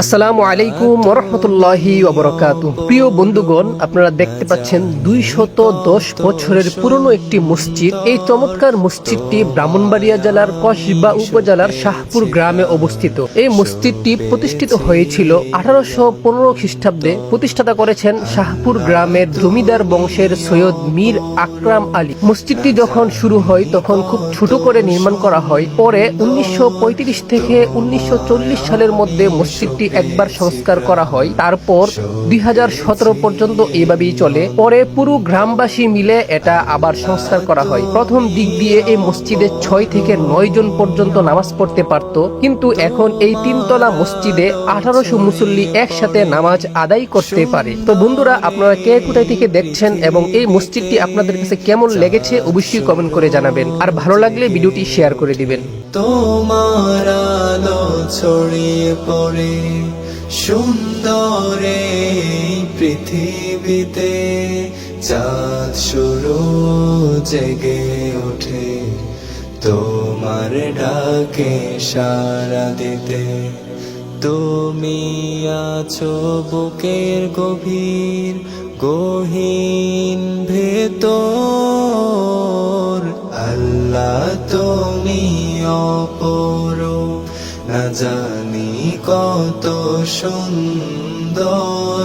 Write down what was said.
আসসালামু আলাইকুম ওরহমতুল্লাহি ওবরাকাতু প্রিয় বন্ধুগণ, আপনারা দেখতে পাচ্ছেন দুইশত দশ বছরের পুরনো একটি মসজিদ। এই চমৎকার মসজিদটি ব্রাহ্মণবাড়িয়া জেলার কসবা উপজেলার শাহপুর গ্রামে অবস্থিত। এই মসজিদটি প্রতিষ্ঠিত হয়েছিল আঠারোশো পনেরো খ্রিস্টাব্দে। প্রতিষ্ঠাতা করেছেন শাহপুর গ্রামের জমিদার বংশের সৈয়দ মীর আকরাম আলী। মসজিদটি যখন শুরু হয়, তখন খুব ছোট করে নির্মাণ করা হয়। পরে উনিশশো পঁয়ত্রিশ থেকে উনিশশো চল্লিশ সালের মধ্যে মসজিদটি একবার সংস্কার করা হয়, তারপর দুই হাজার সতেরো পর্যন্ত এইভাবেই চলে। পরে পুরো গ্রামবাসী মিলে এটা আবার সংস্কার করা হয়। প্রথম দিক দিয়ে এই মসজিদে ছয় থেকে নয় জন পর্যন্ত নামাজ পড়তে পারত, কিন্তু এখন এই তিনতলা মসজিদে আঠারোশো মুসল্লি একসাথে নামাজ আদায় করতে পারে। তো বন্ধুরা, আপনারা কে কোথায় থেকে দেখছেন এবং এই মসজিদটি আপনাদের কাছে কেমন লেগেছে অবশ্যই কমেন্ট করে জানাবেন। আর ভালো লাগলে ভিডিওটি শেয়ার করে দিবেন। তোমার ছড়িয়ে পড়ে সুন্দরে পৃথিবীতে। চাঁদ শুরু জেগে ওঠে তোমার ডাকে সারা দিতে। তুমি আছো বুকের গভীর গহীন ভেতর। তুমি অপর না জানি কত সুন্দর।